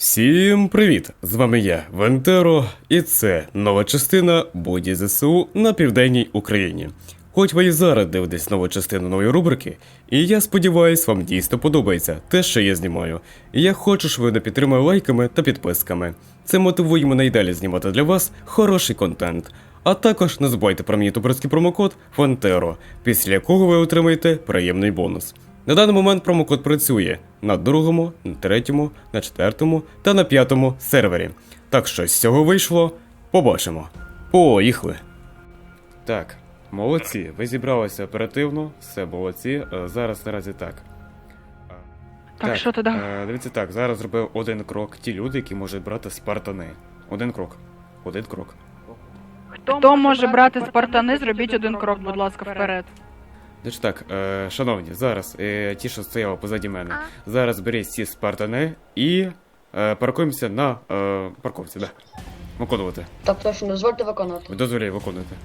Всім привіт! З вами я, Вентеро, і це нова частина Боді ЗСУ на південній Україні. Хоч ви і зараз дивитесь нову частину нової рубрики, і я сподіваюсь, вам дійсно подобається те, що я знімаю. Я хочу, щоб ви не підтримали лайками та підписками. Це мотивує мене й далі знімати для вас хороший контент. А також не забувайте про мій ютуберський промокод Фантеро, після якого ви отримаєте приємний бонус. На даний момент промокод працює на другому, на третьому, на четвертому та на п'ятому сервері. Так що з цього вийшло, побачимо. Поїхали. Так, молодці, ви зібралися оперативно, все молодці. Е, Зараз наразі так. Е, Так, що туди? е, Дивіться так, зараз зробив один крок ті люди, які можуть брати спартани. Один крок. Один крок. Хто може брати спартани, зробіть один крок, будь ласка, вперед. Значить так, е, шановні, зараз е, ті, що стояли позаді мене, зараз беріть ці спартани і е, паркуємося на е, парковці, да. Виконувати. Так точно, дозвольте виконати. Дозволяю виконувати.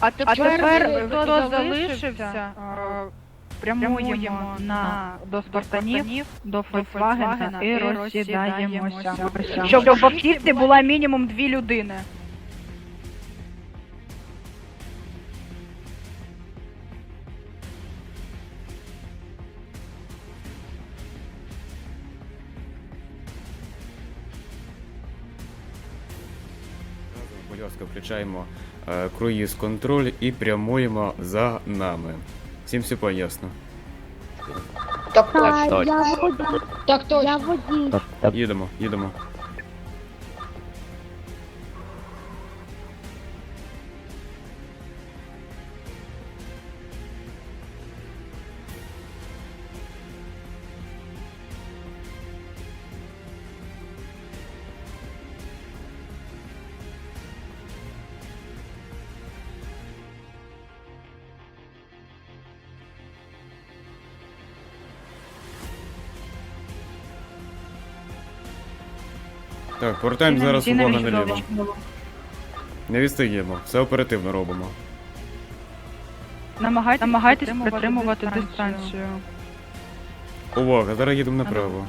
А тепер, е, хто залишився, е, прямуємо на до спартанів, до Фольксвагена і розсідаємося. Щоб в автівці була мінімум дві людини. Будь ласка, включаємо е, круїз контроль і прямуємо за нами. Всім все поясно. Так так, точно. я так, Так Я так, так, Їдемо, їдемо. Так, повертаємо зараз увагу наліво. Не відстаємо, все оперативно робимо. Намагайтесь, намагайтесь притримувати дистанцію. Увага, зараз їдемо направо.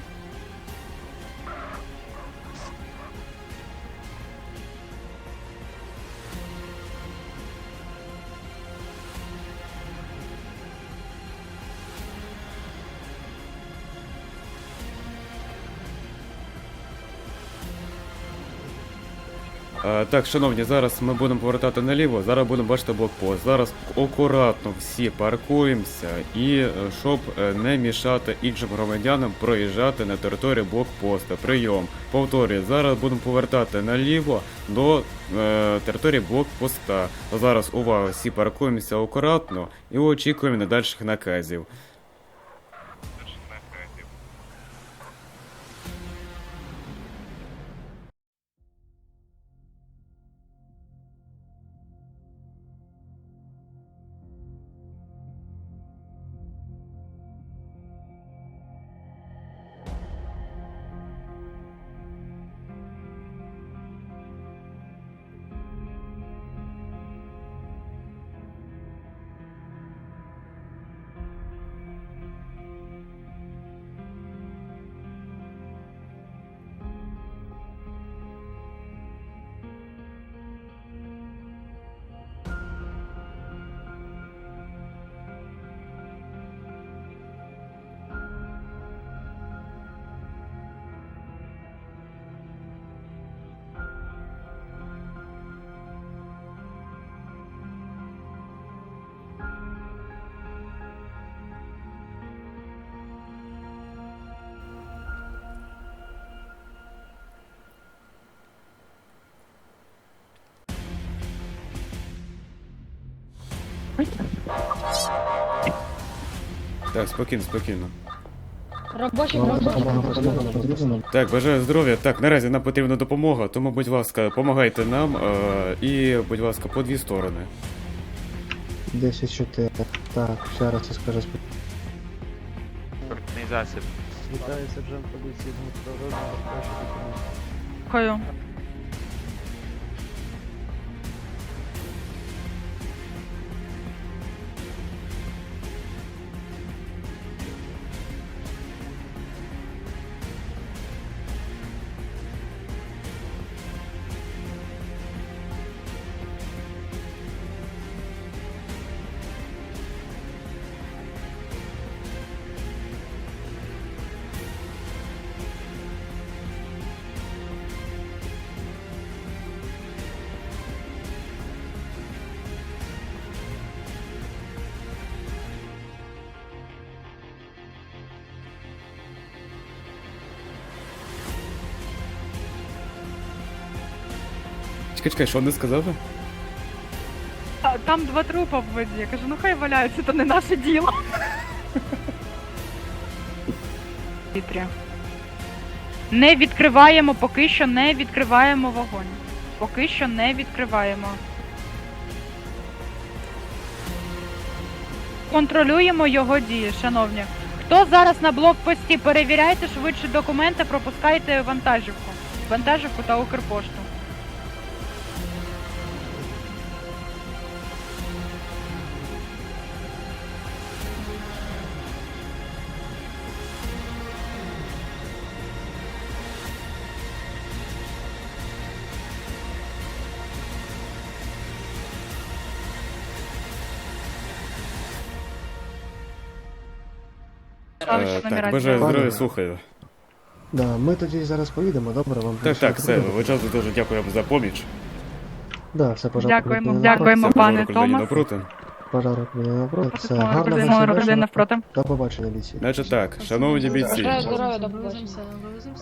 Так, шановні, зараз ми будемо повертати наліво, зараз будемо бачити блокпост. Зараз акуратно всі паркуємося і е, щоб е, не мішати іншим громадянам проїжджати на територію блокпоста. Прийом. Повторюю, зараз будемо повертати наліво до е, території блокпоста. Зараз увага, всі паркуємося акуратно і очікуємо надальших наказів. Так, спокійно, спокійно. Робочий Так, бажаю здоров'я. Так, наразі нам потрібна допомога, тому, будь ласка, допомагайте нам е, і, будь ласка, по дві сторони. 10-4. Так, ще раз я скажу. Організація. Вітаю сержант поліції Дмитро Роза, прошу допомогу. Дякую. Чекай, що вони сказали? А, Там два трупа в воді. Я кажу, ну хай валяються, то не наше діло. Вітря. Не відкриваємо, поки що не відкриваємо вогонь. Поки що не відкриваємо. Контролюємо його дії, шановні. Хто зараз на блокпості? Перевіряйте швидше документи, пропускайте вантажівку. Вантажівку та Укрпошту. Е, так, бажаю ділянок. здоров'я, слухаю. Да, ми тоді зараз поїдемо, добре вам. Так, так, все, величезно дуже дякую вам за поміч. Да, все, пожалуйста. Дякуємо, дякуємо, пане Томас. Напроти. Пожар припинено напроти. Все, гарно родина, всім родина навпроти. До побачення, лісі. Значить так, шановні бійці, Бажаю здоров'я, до побачення.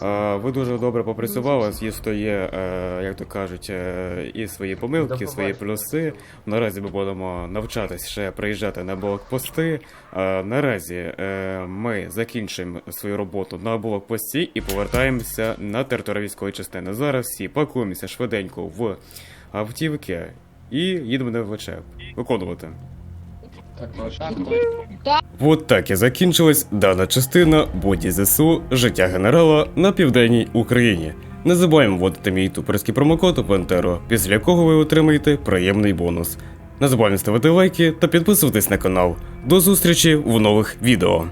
а, ви дуже добре попрацювали, звісно, є, е, як то кажуть, е, і свої помилки, свої плюси. Наразі ми будемо навчатись ще приїжджати на блокпости. А, Наразі е, ми закінчимо свою роботу на блокпості і повертаємося на територію військової частини. Зараз всі пакуємося швиденько в автівки і їдемо на ВЧ. Виконувати. От так і закінчилась дана частина боді ЗСУ життя генерала на південній Україні. Не забуваємо вводити мій туперський промокод Пантеро, після якого ви отримаєте приємний бонус. Не забуваємо ставити лайки та підписуватись на канал. До зустрічі в нових відео.